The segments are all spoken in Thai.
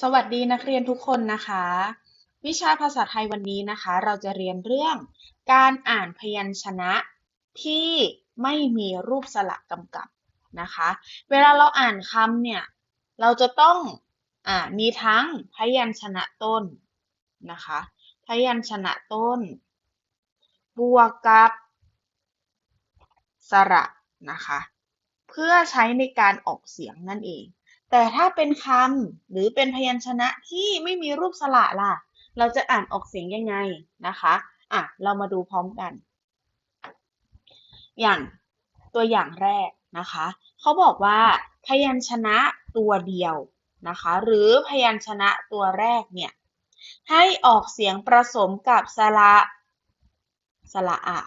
สวัสดีนักเรียนทุกคนนะคะ วิชาภาษาไทยวันนี้นะคะ เราจะเรียนเรื่อง การอ่านพยัญชนะที่ไม่มีรูปสระกำกับนะคะ เวลาเราอ่านคำเนี่ย เราจะต้องอมีทั้งพยัญชนะต้นนะคะ พยัญชนะต้น บวกกับสระนะคะ เพื่อใช้ในการออกเสียงนั่นเอง แต่ถ้าเป็นคำหรือเป็นพยัญชนะที่ไม่มีรูปสระล่ะ เราจะอ่านออกเสียงยังไงนะคะอะเรามาดูพร้อมกัน อย่างตัวอย่างแรกนะคะเขาบอกว่า พยัญชนะตัวเดียวนะคะ หรือพยัญชนะตัวแรกเนี่ยให้ออกเสียงผสมกับสระสระอะ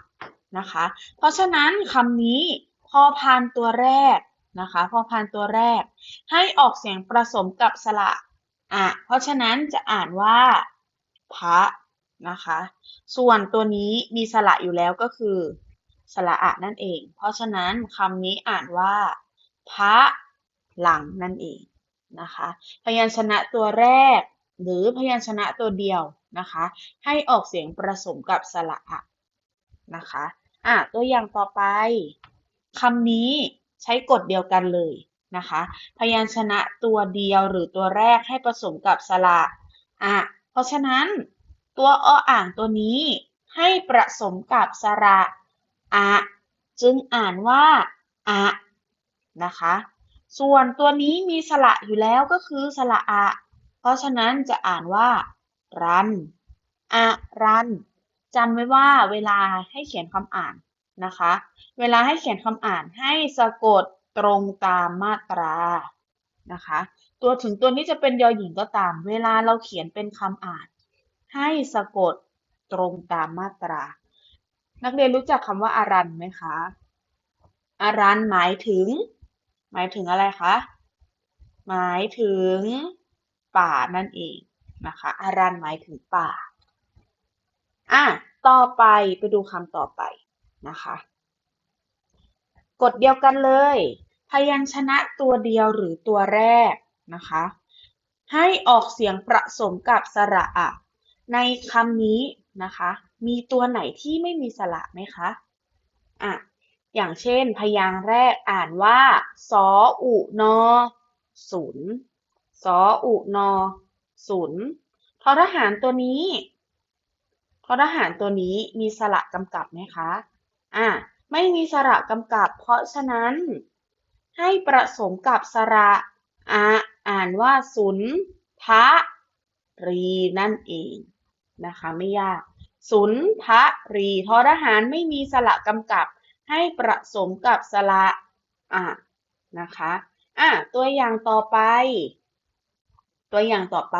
นะคะ เพราะฉะนั้นคำนี้พอพานตัวแรก นะคะพอพานตัวแรก ให้ออกเสียงผสมกับสระอะเพราะฉะนั้นจะอ่านว่าพระนะคะ ส่วนตัวนี้มีสระอยู่แล้วก็คือสระอะนั่นเอง เพราะฉะนั้นคำนี้อ่านว่าพระหลังนั่นเองนะคะ พยัญชนะตัวแรก หรือพยัญชนะตัวเดียวนะคะ ให้ออกเสียงผสมกับสระอะนะคะ อะตัวอย่างต่อไปคำนี้ ใช้กฎเดียวกันเลยนะคะ พยัญชนะตัวเดียวหรือตัวแรกให้ผสมกับสระอะเพราะฉะนั้นตัวออ่างตัวนี้ให้ผสมกับสระอะจึงอ่านว่าอะนะคะ ส่วนตัวนี้มีสระอยู่แล้วก็คือสระอะ เพราะฉะนั้นจะอ่านว่ารันอะรันจำไว้ว่าเวลาให้เขียนคำอ่าน นะคะ เวลาให้เขียนคำอ่านให้สะกดตรงตามมาตรานะคะ ตัวถึงตัวนี้จะเป็นยอหญิงก็ตาม เวลาเราเขียนเป็นคำอ่าน ให้สะกดตรงตามมาตรา นักเรียนรู้จักคำว่าอารันไหมคะอารันหมายถึง หมายถึงอะไรคะหมายถึงป่านั่นเองนะคะอารันหมายถึงป่าอะต่อไปไปดูคำต่อไป นะคะกฎเดียวกันเลย พยัญชนะตัวเดียวหรือตัวแรกนะคะ ให้ออกเสียงผสมกับสระอะ ในคำนี้นะคะ มีตัวไหนที่ไม่มีสระไหมคะอะอย่างเช่น พยางค์แรกอ่านว่าสออุนอศูนย์สออุนอศูนย์ทอทหารตัวนี้ทอทหารตัวนี้มีสระกำกับไหมคะ อะไม่มีสระกำกับ เพราะฉะนั้น ให้ผสมกับสระอะอ่านว่าสุนทะรีนั่นเองนะคะไม่ยาก สุนทะรีทอทหารไม่มีสระกำกับ ให้ผสมกับสระอะนะคะอะตัวอย่างต่อไป ตัวอย่างต่อไป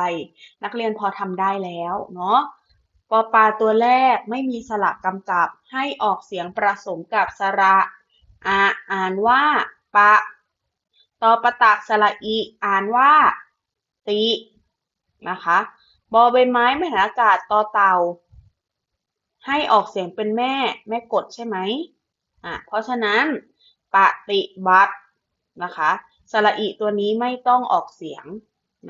นักเรียนพอทำได้แล้วเนาะ ปอปาตัวแรกไม่มีสระกำกับ ให้ออกเสียงผสมกับสระอาอ่านว่า ปะ ตอปะตักสระอี อ่านว่า ติ นะคะ บอใบไม้ไม่หันอากาศตอเต่า ให้ออกเสียงเป็นแม่ แม่กดใช่ไหมอะ เพราะฉะนั้น ปฏิบัติ นะคะ สระอีตัวนี้ไม่ต้องออกเสียง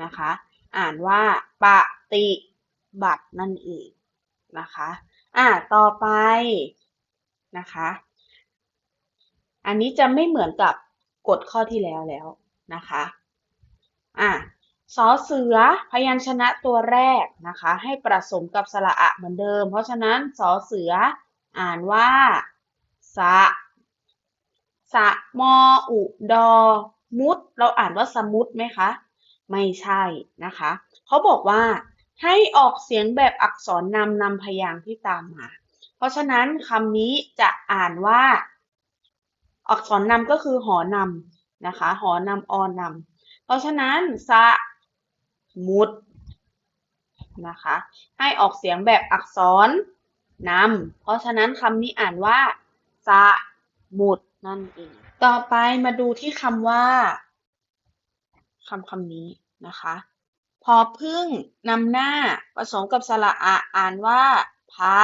นะคะ อ่านว่า ปฏิบัตินั่นเอง นะคะ อ่าต่อไปนะคะ อันนี้จะไม่เหมือนกับกฎข้อที่แล้วแล้วนะคะ อ่าสอเสือพยัญชนะตัวแรกนะคะ ให้ผสมกับสระอะเหมือนเดิม เพราะฉะนั้นสอเสืออ่านว่า สะ สะมออุดอ มุด เราอ่านว่าสมุดไหมคะ ไม่ใช่นะคะ เขาบอกว่า ให้ออกเสียงแบบอักษรนำนำพยางค์ที่ตามมา เพราะฉะนั้นคำนี้จะอ่านว่า อักษรนำก็คือหอนำนะคะ หอนำอนำเพราะฉะนั้นสะมุดนะคะ ให้ออกเสียงแบบอักษรนำเพราะฉะนั้นคำนี้อ่านว่าสะมุดนั่นเอง ต่อไปมาดูที่คำว่าคำคำนี้นะคะ พอพึ่งนำหน้าผสมกับสระอะอ่านว่าพระ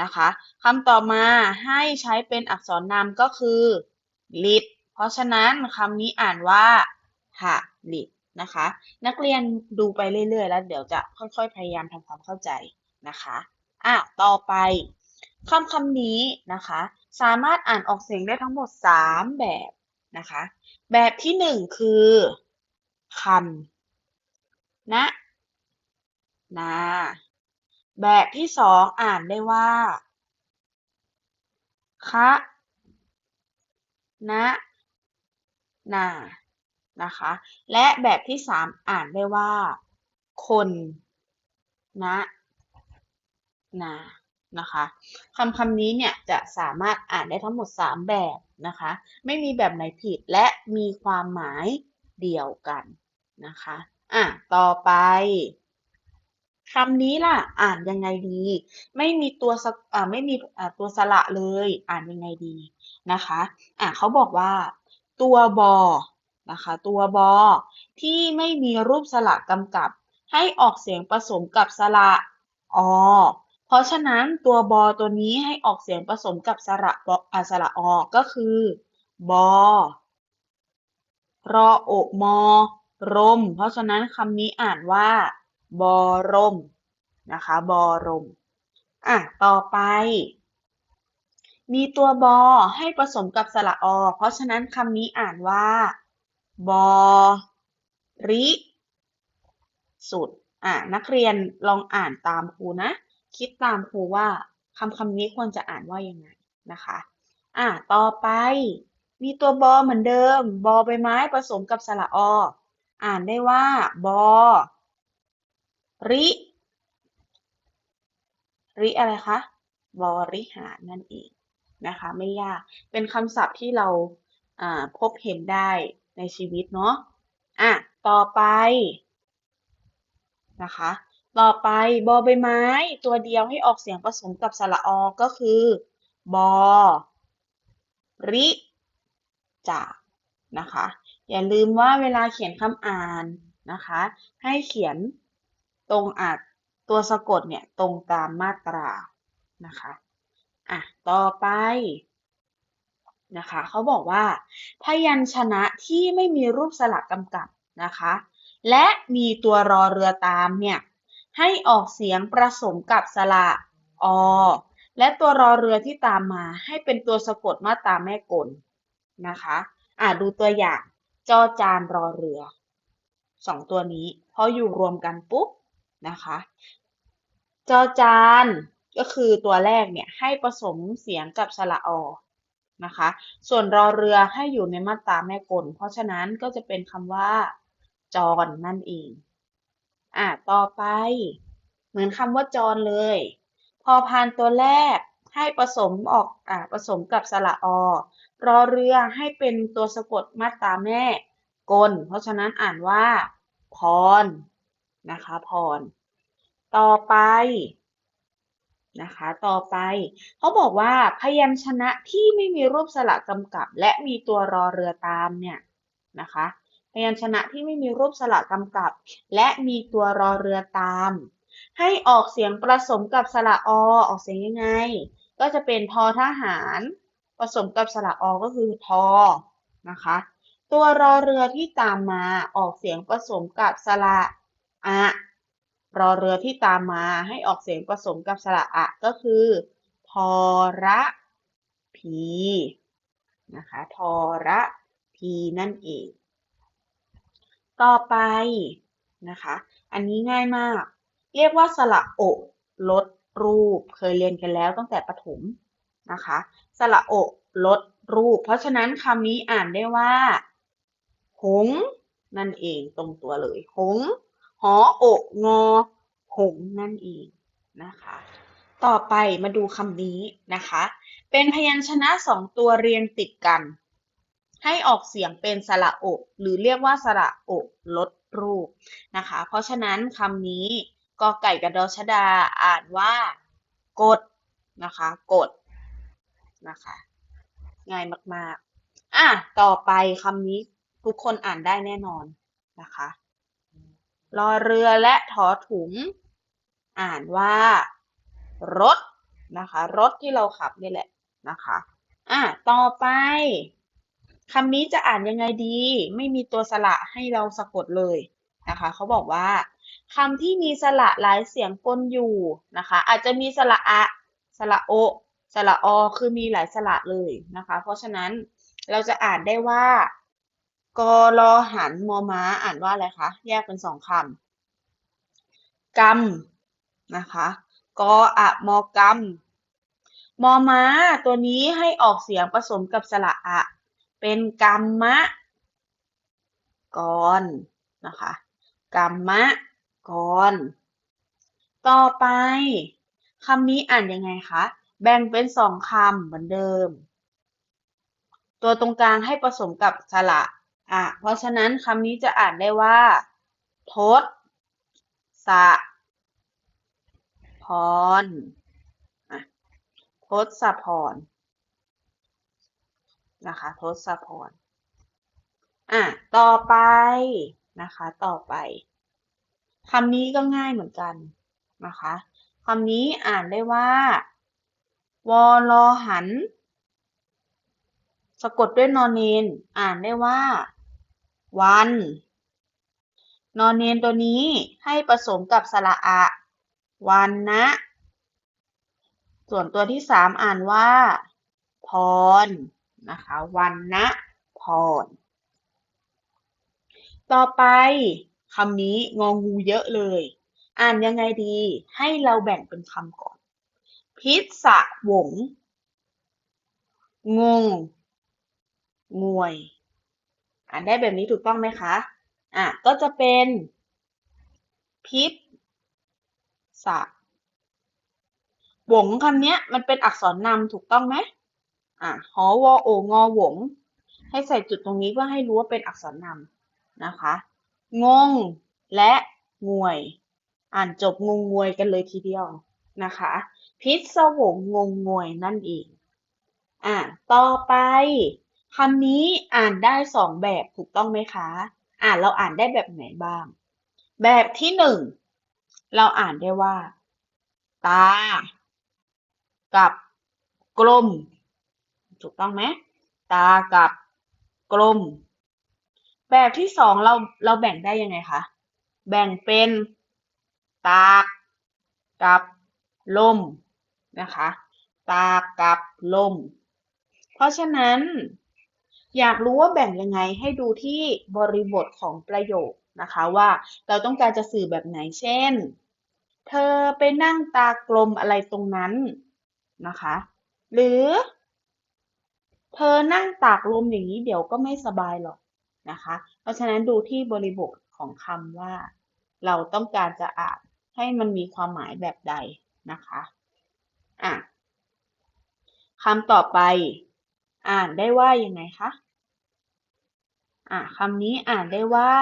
นะคะคำต่อมาให้ใช้เป็นอักษรนำก็คือลิดเพราะฉะนั้นคำนี้อ่านว่าหะลิดนะคะ นักเรียนดูไปเรื่อยๆ แล้วเดี๋ยวจะค่อยๆ พยายามทำความเข้าใจนะคะอะต่อไปคำคำนี้นะคะ สามารถอ่านออกเสียงได้ทั้งหมด 3 แบบนะคะ แบบที่ 1 คือคำ นะ นา แบบที่สองอ่านได้ว่า คะนะนา นะคะ และแบบที่สามอ่านได้ว่า คนนะนานะคะคำคำนี้เนี่ยจะสามารถอ่านได้ทั้งหมด 3 แบบนะคะ ไม่มีแบบไหนผิดและมีความหมายเดียวกันนะคะ อะ ต่อไปคำนี้ล่ะ อ่านยังไงดี ไม่มีตัวสอ่าไม่มีอ่าตัวสระเลย อ่านยังไงดีนะคะ อะเขาบอกว่า ตัวบอนะคะ ตัวบอที่ไม่มีรูปสระกำกับ ให้ออกเสียงผสมกับสระอเพราะฉะนั้นตัวบอตัวนี้ให้ออกเสียงผสมกับสระบอสระอก็คือบอรอโอมอ รม เพราะฉะนั้นคำนี้อ่านว่า บอรม นะคะ บอรม อะ ต่อไป มีตัวบอให้ผสมกับสระอ เพราะฉะนั้นคำนี้อ่านว่า บอริ สุด อะ นักเรียนลองอ่านตามครูนะ คิดตามครูว่าคำคำนี้ควรจะอ่านว่ายังไงนะคะ อะ ต่อไป มีตัวบอเหมือนเดิม บอใบไม้ผสมกับสระอ อ่านได้ว่า บอ ริ ริอะไรคะ บริหารนั่นเองนะคะ ไม่ยาก เป็นคำศัพท์ที่เราพบเห็นได้ในชีวิตเนาะ อะ ต่อไปนะคะ ต่อไปบอใบไม้ ตัวเดียวให้ออกเสียงผสมกับสระอก็คือ บอ ริ จา นะคะ อย่าลืมว่าเวลาเขียนคำอ่านนะคะ ให้เขียนตรงอาจตัวสะกดเนี่ยตรงตามมาตรานะคะอะต่อไปนะคะเขาบอกว่า พยัญชนะที่ไม่มีรูปสระกำกับนะคะ และมีตัวรอเรือตามเนี่ยให้ออกเสียงผสมกับสระอ และตัวรอเรือที่ตามมาให้เป็นตัวสะกดมาตราแม่กลนะคะ อะดูตัวอย่างจอจานรอเรือสองตัวนี้พออยู่รวมกันปุ๊บนะคะจอจานก็คือตัวแรกเนี่ยให้ผสมเสียงกับสระอนะคะ ส่วนรอเรือให้อยู่ในมาตราแม่กล เพราะฉะนั้นก็จะเป็นคำว่า จรนั่นเอง อะต่อไป เหมือนคำว่าจรเลย พอพานตัวแรก ให้ผสมออกอ่าผสมกับสระอรอเรือให้เป็นตัวสะกดมาตราแม่กล เพราะฉะนั้นอ่านว่า พร นะคะพร ต่อไปนะคะ ต่อไปเขาบอกว่าพยัญชนะที่ไม่มีรูปสระกำกับ และมีตัวรอเรือตามเนี่ยนะคะ พยัญชนะที่ไม่มีรูปสระกำกับ และมีตัวรอเรือตาม ให้ออกเสียงผสมกับสระอออกเสียงยังไง ก็จะเป็นทอทหารผสมกับสระอก็คือทอนะคะ ตัวรอเรือที่ตามมาออกเสียงผสมกับสระอะรอเรือที่ตามมาให้ออกเสียงผสมกับสระอะก็คือทอระพีนะคะทอระพีนั่นเอง ต่อไปนะคะ อันนี้ง่ายมาก เรียกว่าสระโอลด รูป เคยเรียนกันแล้วตั้งแต่ประถมนะคะ สระโอลดรูป เพราะฉะนั้นคำนี้อ่านได้ว่า หง นั่นเองตรงตัวเลย หง หอโองอ หงนั่นเองนะคะ ต่อไปมาดูคำนี้นะคะ เป็นพยัญชนะสองตัวเรียงติดกัน ให้ออกเสียงเป็นสระโอหรือเรียกว่าสระโอลดรูปนะคะ เพราะฉะนั้นคำนี้ กอไก่กับดอชดาอ่านว่ากดนะคะกดนะคะง่ายมากๆ อะ ต่อไปคำนี้ทุกคนอ่านได้แน่นอนนะคะรอเรือและถอถุง อ่านว่า รถนะคะ รถที่เราขับนี่แหละนะคะอะต่อไปคำนี้จะอ่านยังไงดี ไม่มีตัวสระให้เราสะกดเลยนะคะเขาบอกว่า คำที่มีสระหลายเสียงปนอยู่นะคะ อาจจะมีสระอะสระโอ สระอคือมีหลายสระเลยนะคะ เพราะฉะนั้นเราจะอ่านได้ว่ากรอหันมอม้าอ่านว่าอะไรคะ แยกเป็นสองคำกำนะคะกออะมอกำมมอม้าตัวนี้ให้ออกเสียงผสมกับสระอะ เป็นกรรมะกรนะคะกรรมะ กร ต่อไปคำนี้อ่านยังไงคะ แบ่งเป็นสองคำเหมือนเดิม ตัวตรงกลางให้ผสมกับสระอะ เพราะฉะนั้นคำนี้จะอ่านได้ว่า ทศ สะ พรทศพร นะคะทศพร อะ ต่อไป นะคะ ต่อไป คำนี้ก็ง่ายเหมือนกันนะคะคำนี้อ่านได้ว่า วอลอหัน สะกดด้วยนอนเนน อ่านได้ว่า วัน นอนเนนตัวนี้ให้ผสมกับสระอะ วันนะ ส่วนตัวที่สามอ่านว่า พร นะคะ วันนะ พร ต่อไป คำนี้งองูเยอะเลย อ่านยังไงดี ให้เราแบ่งเป็นคำก่อน พิษะหวง งง งวย อ่านได้แบบนี้ถูกต้องไหมคะ อะ ก็จะเป็น พิษสะหวงคำนี้มันเป็นอักษรนำถูกต้องไหมอะหอวอโองอหวง ให้ใส่จุดตรงนี้เพื่อให้รู้ว่าเป็นอักษรนำนะคะ งง และงวย อ่านจบงงงวยกันเลยทีเดียวนะคะ พิษสวงงงงวยนั่นเอง อะ ต่อไปคำนี้อ่านได้สองแบบถูกต้องไหมคะ อ่านเราอ่านได้แบบไหนบ้าง แบบที่หนึ่งเราอ่านได้ว่า ตา กับกลม ถูกต้องไหม ตากับกลม แบบที่สองเราเราแบ่งได้ยังไงคะ แบ่งเป็นตากกับลมนะคะ ตากกับลม เพราะฉะนั้น อยากรู้ว่าแบ่งยังไงให้ดูที่บริบทของประโยคนะคะว่าเราต้องการจะสื่อแบบไหนเช่น เธอไปนั่งตากลมอะไรตรงนั้นนะคะ หรือ เธอนั่งตากลมอย่างนี้เดี๋ยวก็ไม่สบายหรอก นะคะ เพราะฉะนั้นดูที่บริบทของคำว่า เราต้องการจะอ่านให้มันมีความหมายแบบใดนะคะอะคำต่อไปอ่านได้ว่ายังไงคะอะคำนี้อ่านได้ว่า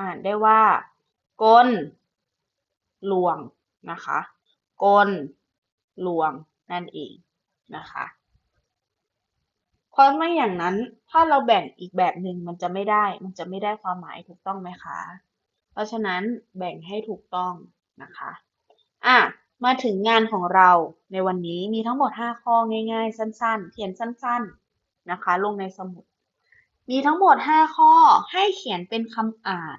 อ่านได้ว่ากลลวงนะคะ กลลวง นั่นเองนะคะเพราะไม่อย่างนั้นถ้าเราแบ่งอีกแบบหนึ่งมันจะไม่ได้ มันจะไม่ได้ความหมายถูกต้องไหมคะ เพราะฉะนั้นแบ่งให้ถูกต้องนะคะอะมาถึงงานของเราในวันนี้มีทั้งหมด 5 ข้อง่าย ๆ สั้น ๆ เขียนสั้น ๆนะคะ ลงในสมุด มีทั้งหมด 5 ข้อให้เขียนเป็นคำอ่าน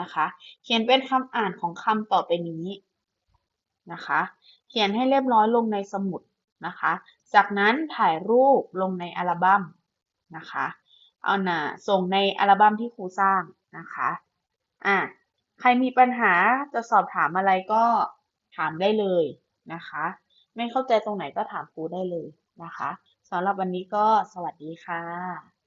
นะคะ เขียนเป็นคำอ่านของคำต่อไปนี้ นะคะ เขียนให้เรียบร้อยลงในสมุดนะคะ จากนั้นถ่ายรูปลงในอัลบั้มนะคะ เอาหน่าส่งในอัลบั้มที่ครูสร้างนะคะอะใครมีปัญหาจะสอบถามอะไรก็ถามได้เลยนะคะ ไม่เข้าใจตรงไหนก็ถามครูได้เลยนะคะสำหรับวันนี้ก็สวัสดีค่ะ